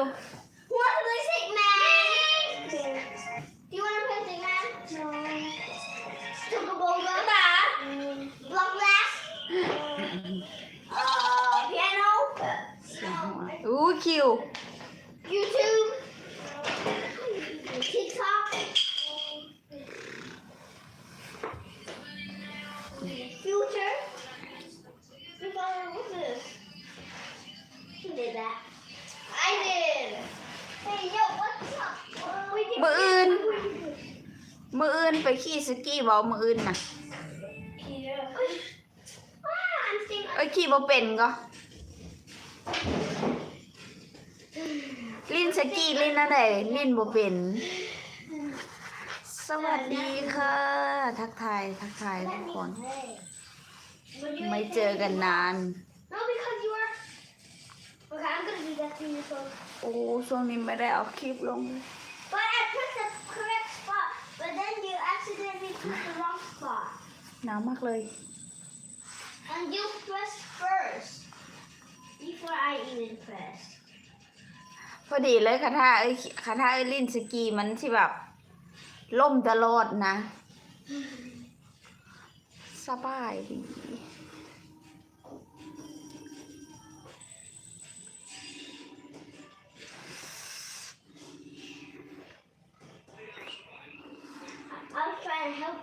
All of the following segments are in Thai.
you ขี่สกีบอมืออื่นน่ะ Ah, I'm seeing เอ้ยขี่บ่เป็นก็ลินสกีลินอะไรลินบ่เป็น สวัสดีค่ะ ทักทายทักทายทุกคน ไม่เจอกันนาน No, because you were. Okay, I'm gonna do that to you. So, โอ้ช่วงนี้ไม่ได้เอาคลิปลง but I pressed the correct spot, but then you accidentally pressed the wrong spot, หนาวมากเลย and you pressed first before I even pressed. พอดีเลยค่ะถ้าเอ้ยค่ะถ้าเอ้ยลินสกีมันที่แบบล่มตลอดนะ สบายดี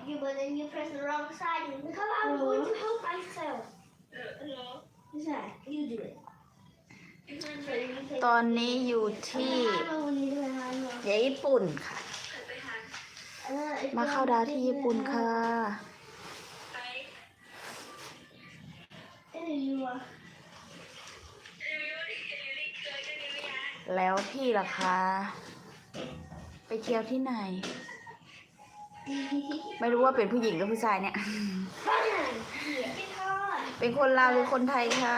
you, but then you pressed the wrong side, and because I was going to help myself. No. What's that? You do it. ตอนนี้อยู่ที่ประเทศญี่ปุ่นค่ะ มาเข้าดาวที่ญี่ปุ่นค่ะ แล้วพี่ล่ะคะ ไปเที่ยวที่ไหน ไม่รู้ว่าเป็นผู้หญิงหรือผู้ชายเนี่ย เป็นคนลาวหรือคนไทยคะ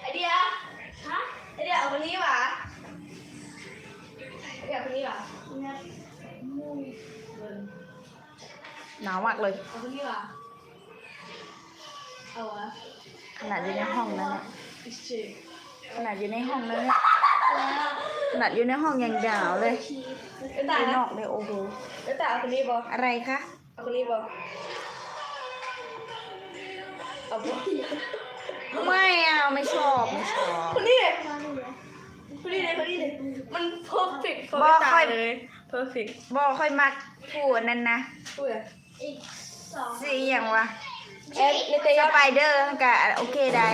ไอเดียฮะไอเดียเอาคนนี้หวะไอเดียเอาคนนี้หวะหนาวมากเลยเอาคนนี้หวะเอาวะขนาดอยู่ในห้องนั้นเนี่ยอิชเชขนาดอยู่ในห้องนั้นเนี่ย ขนาดอยู่ในห้องยังหนาวเลยเอ้ยตายข้างนนะอกเลยโอ้โหเอ้ยตายเอาคนนี้บออะไรคะเอาคนนี้บอเอาบอไม่เอาไม่ชอบไม่ชอบคนนี้เลยคนนี้เลยคนนี้เลยมัน perfect บ for อกตาค่อยเลย perfect บอกค่อยมักพูดนั่นนะพูดอะอีกสองสีอย่างวะเอ๊ะในเตสยอไปเดอร์กับโอเคได้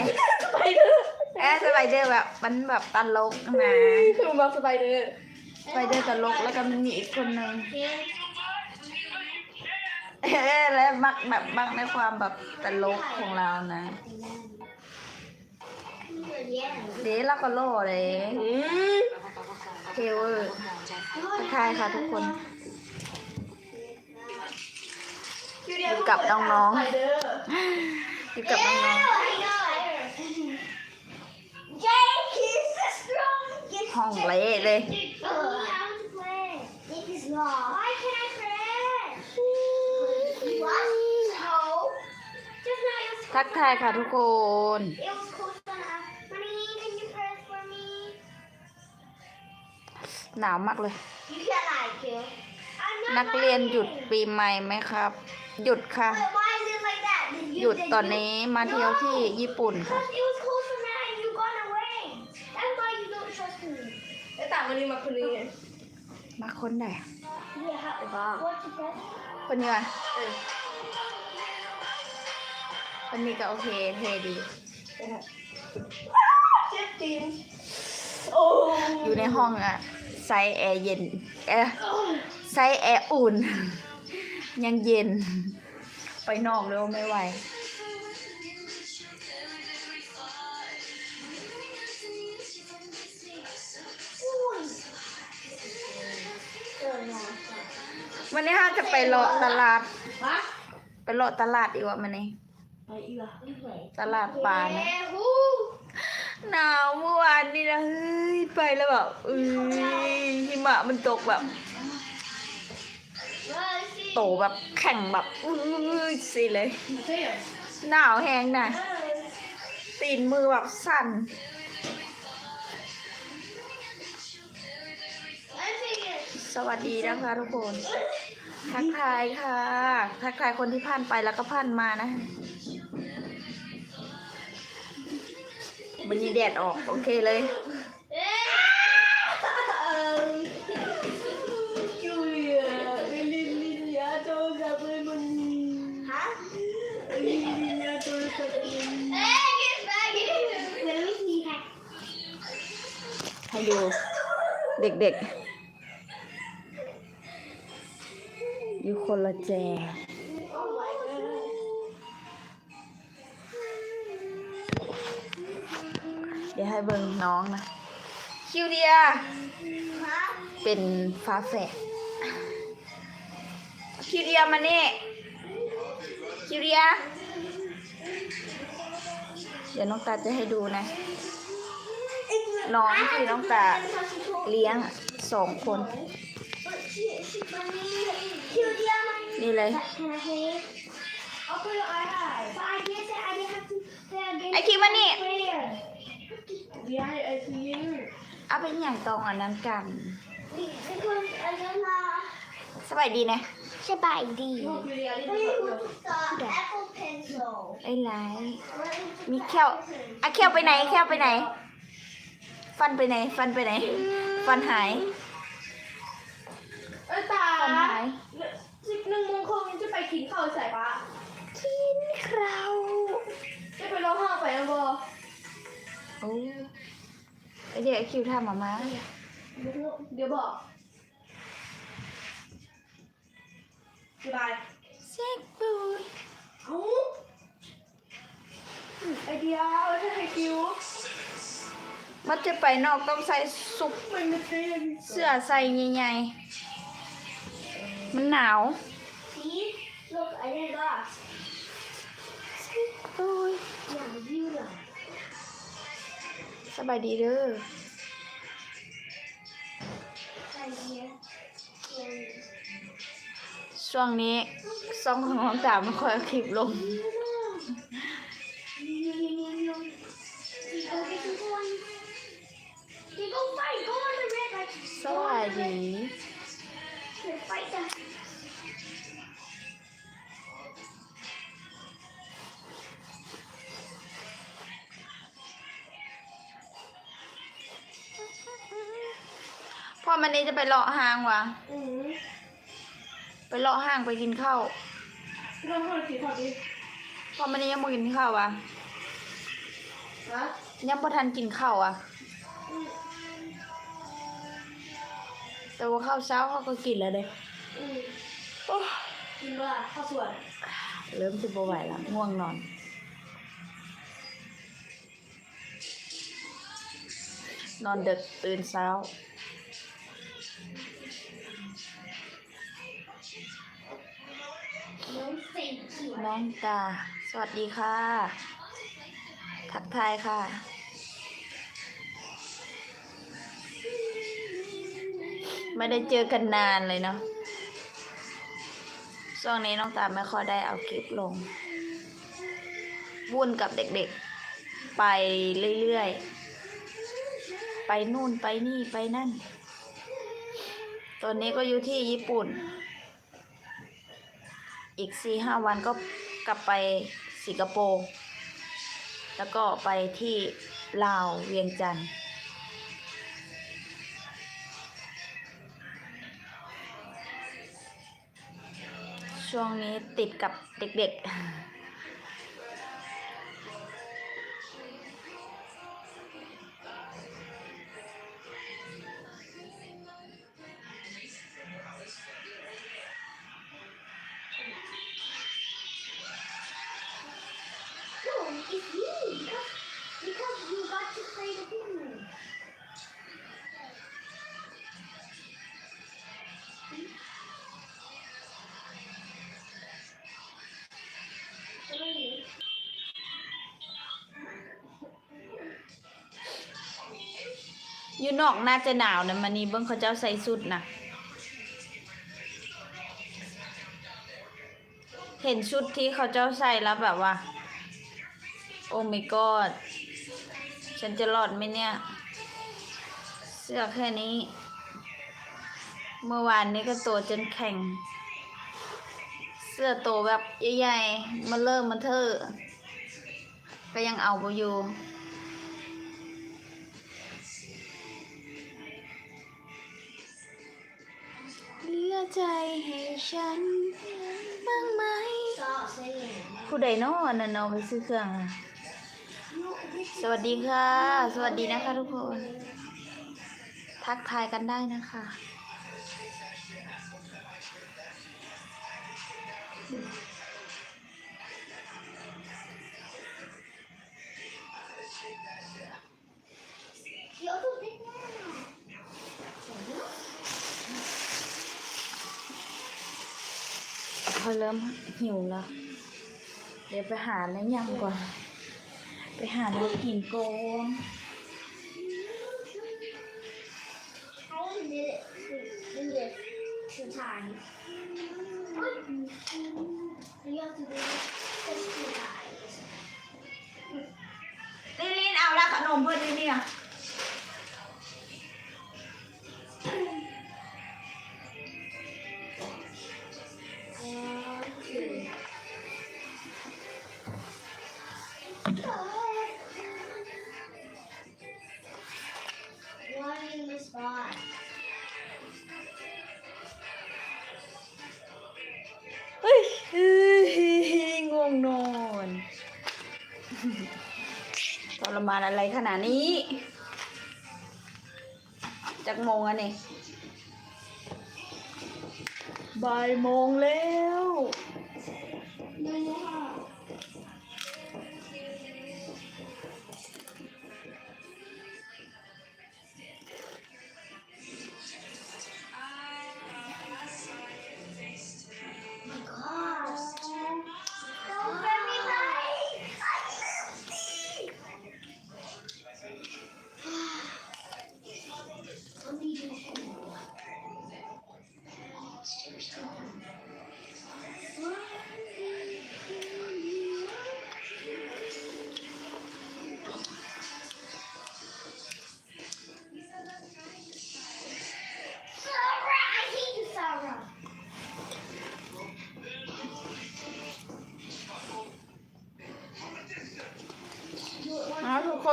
ไปเดอร์ เอะสไปเดอร์แบบมันแบบตลกนะคือมาสไปเดอร์สไปเดอร์ตลกแล้วก็มันมีอีกคนหนึ่งเจ็ดเออแล้วมักแบบมักในความแบบตลกของเรานะเย็นเดี๋ยวเราก็โล่เลยอืมเทเวอร์ทักทายค่ะทุกคนอยู่กับน้องๆสไปเดอร์อยู่กับน้อง Jake is the strongest. ๆ ห้องเละเลย ทักทายค่ะทุกคน หนาวมากเลย นักเรียนหยุดปีใหม่ไหมครับ หยุดค่ะ หยุดตอนนี้มาเที่ยวที่ญี่ปุ่นค่ะ มาคนนี้ไงมาคนไหน Yeah, how, what to press? คนนี้วะเออคนนี้ก็โอเคเท่ดีเจ็บตีนโอ้อยู่ในห้องอะไซส์แอร์เย็นเอะไซส์แอร์อุ่น ยังเย็น ไปนอกเร็วไม่ไหว วันนี้ฮะจะไปเลาะตลาด ไปเลาะตลาดอีกว่ามันนี่ไปอีกอะตลาดปลานะหนาวเมื่อวานนี่นะเฮ้ยไปแล้วแบบเอ้ยหิมะมันตกแบบโตแบบแข่งแบบอื้อสิเลย หนาวแหงนะตีนมือแบบสั่นสวัสดีนะคะทุกคน ทักทายค่ะ ทักทายคนที่ผ่านไปแล้วก็ผ่านมานะวันนี้แดดออก โอเคเลยยูเลียลิลิลิลิอาโทรศัพท์เลยมัน Huh? ลิลิลิอาโทรศัพท์เลยมัน Hey, get back in. Let me see that. ให้ดูเด็กๆ อยู่คนละแจเดี๋ยวให้เบิ่งน้องนะ คิวเดีย เป็นฟ้าแฝดคิวเดียมานี่คิวเดีย เดี๋ยวน้องตาจะให้ดูนะ น้องที่น้องตาเลี้ยงสองคน นี่เลย Can I say it? I'll put it on high. But I did say I didn't have to say again. ไอคิวมานี่ Prayer. เดี๋ยวให้ไอซีนเอาเป็นอย่างตองอันนั้นกัน Because I don't know. สบายดีนะ สบายดีพวกยูเลียลิ Hey, ลิ what's the Apple Pencil? ไอ้ไรมีแควอะแควไปไหนแควไปไหน ฟันไปไหน ฟันไปไหน ฟันหายเอ้ยตา ฟันหายสิบหนึ่งโมงครึ่งจะไปกินข้าวใส่ปะกินคราวจะไปร้องห้างไปนะบอโอ้ไอเดี๋ยวไอคิวทำออกมาเดี๋ยวบอกสบายเซ็กบูยเอ้าไอเดียเอาจะให้คิวมันจะไปนอกต้องใส่ซุปมันไม่เต้นเสื้อใส่ใหญ่ๆ มันหนาว See? Look, I did that. โอ้ย Yeah, you know. สบายดีเด้อ Right here. And ช่วงนี้ซองของน้องจ๋าไม่ค่อยเอาคลิปลง You go fight, go on the red light. สวัสดี Here, fight that. พ่อมันนี้จะไปเลาะห้างวะอืมไปเลาะห้างไปกินข้าวร้องห้างสิพอดีพ่อมันนี้ยังไม่กินข้าวอะฮะยังบ่ทันกินข้าวอะ แต่ว่าข้าวเช้าเขาก็กินแล้วเด้อืมโอ้กินว่าข้าวสวยเริ่มจะบ่ไหวแล้วง่วงนอน นอนดึกตื่นเช้าน้องสิงเขียวน้องตาสวัสดีค่ะ ทักทายค่ะ ไม่ได้เจอกันนานเลยเนาะช่วงนี้น้องตาไม่ค่อยได้เอาคลิปลง วุ่นกับเด็กๆ ไปเรื่อยๆ ไปนู่นไปนี่ไปนั่น ตอนนี้ก็อยู่ที่ญี่ปุ่น อีกสี่ห้าวันก็กลับไปสิงคโปร์ แล้วก็ไปที่ลาวเวียงจันทร์ ช่วงนี้ติดกับเด็กๆ นอกน่าจะหนาวนะมันนี่เบิ้งเขาเจ้าใส่สุดนะเห็นชุดที่เขาเจ้าใส่แล้วแบบว่า โอ้ my god ฉันจะรอดไหมเนี่ย เสื้อแค่นี้ เมื่อวานนี้ก็ตัวจนแข็ง เสื้อโตแบบใหญ่ๆมาเริ่มมาเธอะก็ยังเอาไปอยู่ อใจให้ฉันบ้างไหมผู้ใดเนาะอันนั่นเอาไปซื้อเครื่อง สวัสดีค่ะ สวัสดีนะคะทุกคน ทักทายกันได้นะคะ เขาเริ่มหิวแล้ว เดี๋ยวไปหาอะไรยำก่อน ไปหาอะไรกินก่อน I only did it in this two times. You have to do this two times. ลิลินเอาละขนมเพื่อนนี่เนี่ย อะไรขนาดนี้ จากโมงอันี่บ่ายโมงแล้ว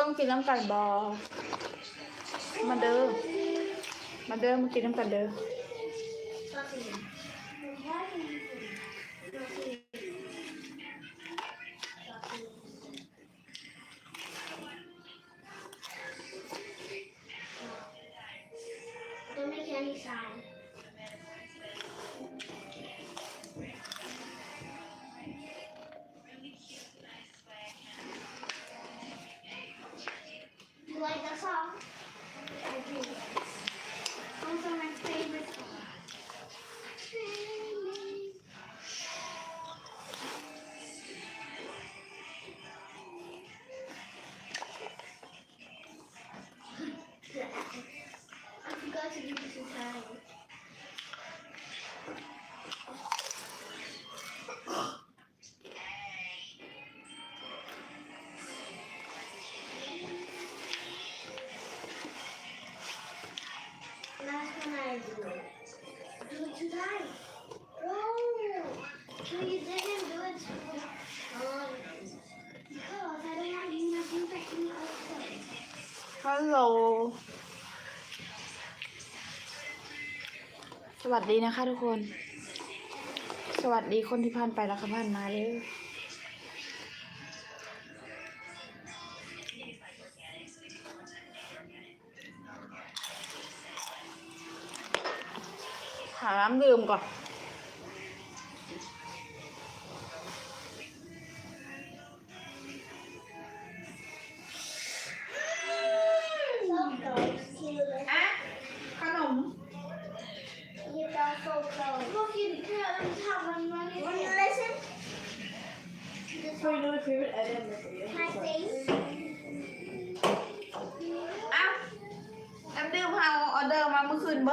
อ๋อทุกคนกินน้ำกันบอมาเด้อมาเด้อมากินน้ำกันเด้อ ฮัลโหล สวัสดีนะคะทุกคน สวัสดีคนที่ผ่านไปแล้วค่ะผ่านมาเลยหาน้ำดื่มก่อน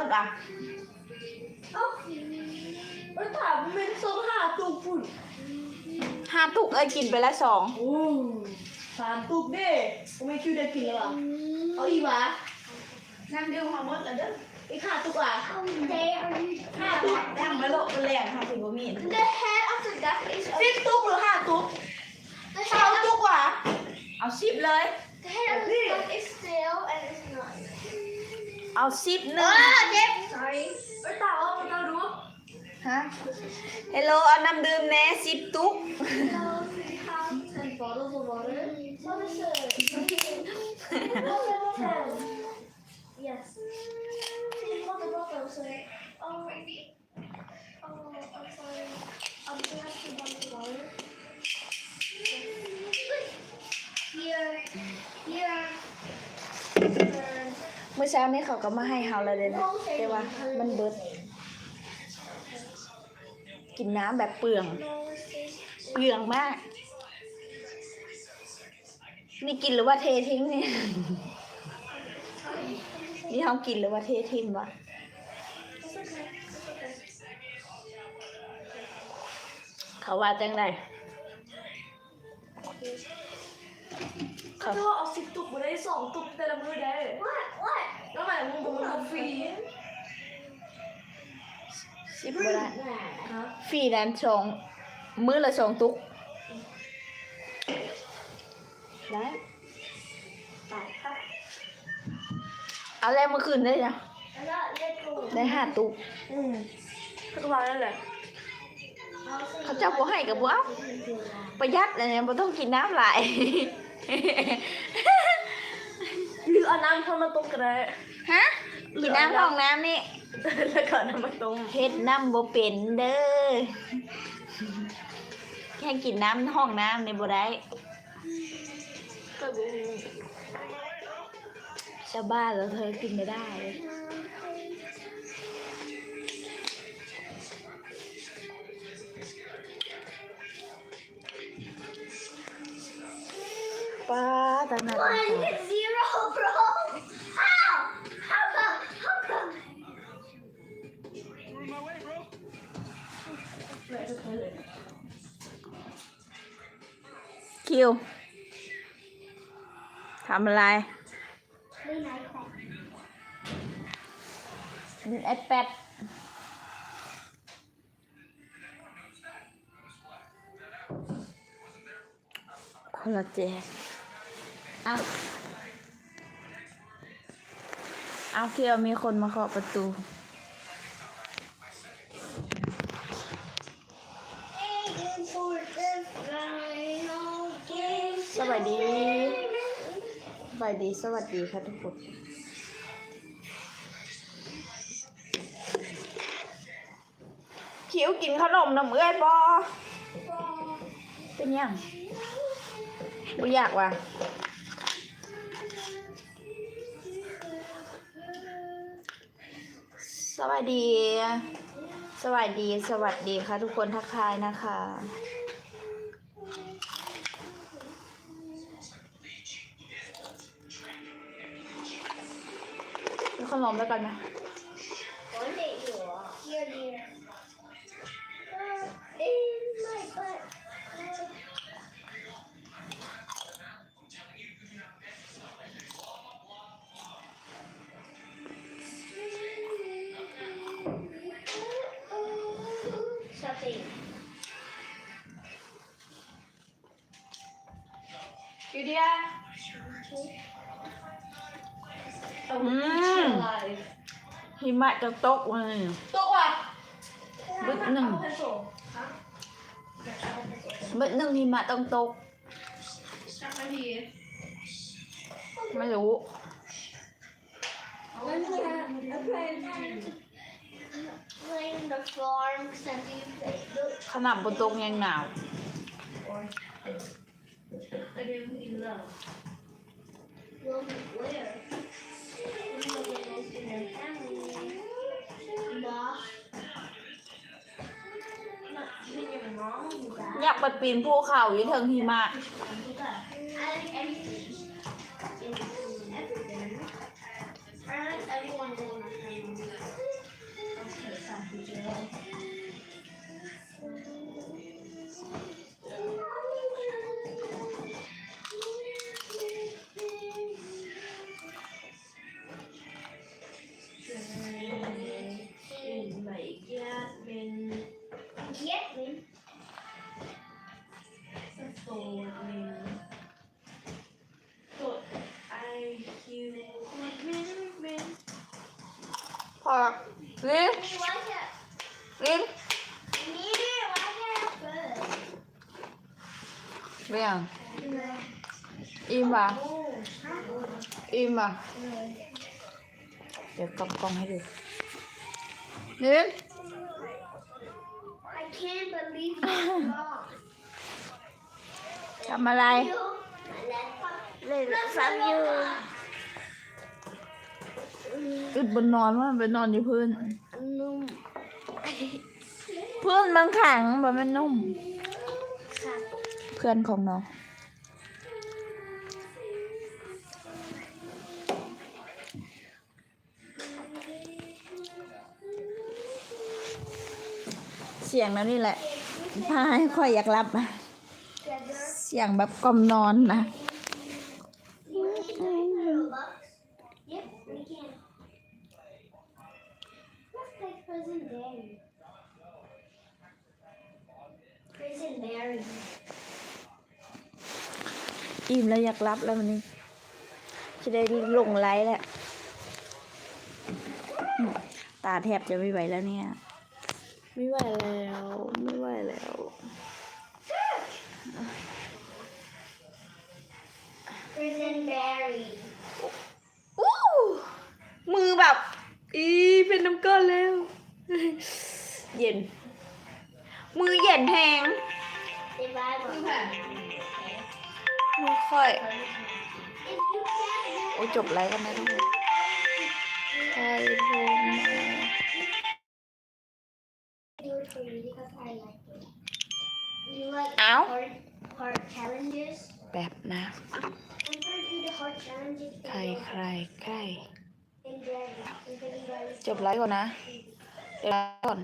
ร์มาเมื่อคืนเบิดอะ Oh. มันถามเป็นทรงหาตัวฝุ่นห้าตุกเอ้ยกินไปแล้วสองโอ้สามตุกเด้ผมไม่คิวได้กินแล้วอะเอาอีกวะนั่งเดียวความมดแล้วเด้ออีกห้าตุกอะ How dare you? ห้าตุกนั่งมาโลกมาแรงค่ะถึงบ่มี The head of the duck is สิบตุกหรือห้าตุก the สาม head ตุ of, กว่ะเอาสิบเลย the head of the duck is still and it's not. เอาสิบหนึ่ง Ah, Jeff. Sorry. ไปต่อเอาไปต่อดูฮะเฮลโลเอาน้ำดื่มแน่สิบตุ๊ก Hello, we have ten bottles of water. What is it? Water bottle. Yes. Please, water bottle, sir. Oh, oh, I'm sorry. I'm gonna have to buy the water. Here, here. เมื่อเช้านี้เขาก็มาให้เฮาแล้วเลยนะแต่ว่ามันเบิด กินน้ำแบบเปลือง เปลืองมาก นี่กินหรือว่าเททิ้งเนี่ยนี่เขากินหรือว่าเททิ้งวะเขาว่าจังไดเขาถ้าเอาสิบตุกมาได้สองตุกแต่ละมือได้ งบอกมันฟรีสิบบ่ได้ฮะฟรีนั้นสองมื้อละสองตุกได้ Bye. เอาแล้วเมื่อคืนได้ยังได้ห้าตุกอืมทุกวันนั่นแหละเขาเจ้าบ่ให้กับบ่เอาประหยัดเลยเนี่ยบ่ต้องกินน้ำหลายหรือเอาน้ำเข้ามาต้มก็ได้ ฮะกินน้ำห้องน้ำนี่ แล้วก็น้ำมาต้มเฮ็ดน้ำบ่เป็นเด้อ แค่กินน้ำห้องน้ำนี่บ่ได้ก็ดูชาวบ้านแล้วเธอกินไม่ได้ป้าตาหนัก One zero, คิวทำอะไร Very nice. ไอแปดคนละแจเอาเอาเคียวมีคนมาเคาะประตู สวัสดี สวัสดี สวัสดีค่ะทุกคนคิวกินขนมน้ำเอื้อยบอเป็นยังบ่อยากว่ะสวัสดี สวัสดี สวัสดีค่ะทุกคนทักทายนะคะ ขนมไปก่อนนะ One day you are here, dear. Uh, in my butt. Uh, Something. ยูเดีย อืมหิมะจะตกเลยตกว่ะบึกหนึ่งเอาไปส่งฮะบึกหนึ่งหิมะต้องตกสักนาทีไม่รู้ I'm gonna play in the farm and you play. Look, ขนาดบนตกยังหนาวแต่เดี๋ยวมึง อินเลิฟ look where? Look at this in the family. Boss. นี่ยังน้องอยู่จ้ะอยากไปปีนภูเขาอยู่เทิงหิมะ Will? Will? Will? Im à? Im à? Để con con hãy được. Will? I can't believe you Làm อะไร? Làm sao you? อยู่อึดบนนอนว่าไปนอนอยู่พื้นนุ่มพื้นมันแข็งแบบมันนุ่ม ค่ะเพื่อนของน้อง เสียงแล้วนี่แหละพาให้ค่อยอยากรับอะ together เสียงแบบกล่อมนอนนะ Yep, we can. Let's play Prison Berry. Prison Berry. อิ่มแล้วอยากรับแล้วมันนี้จะได้ลงไลฟ์แล้วอืมตาแทบจะไม่ไหวแล้วเนี่ย ไม่ไหวแล้ว ไม่ไหวแล้ว Prison Berry. อู้มือแบบ อีเป็นน้ำก้อนแล้ว เย็น มือเย็นแหง Revival. ไม่ค่อย If you can't โอ้จบไลฟ์กันนะทุกคนใช่ผม do it for you because I like it. You like Ow. hard, hard challenges? แบบนะ I'm gonna do the hard challenges ใครใครใคร in Berry. In Prison Berry. จบไลฟ์ก่อนนะเดี๋ยวไลฟ์ก่อน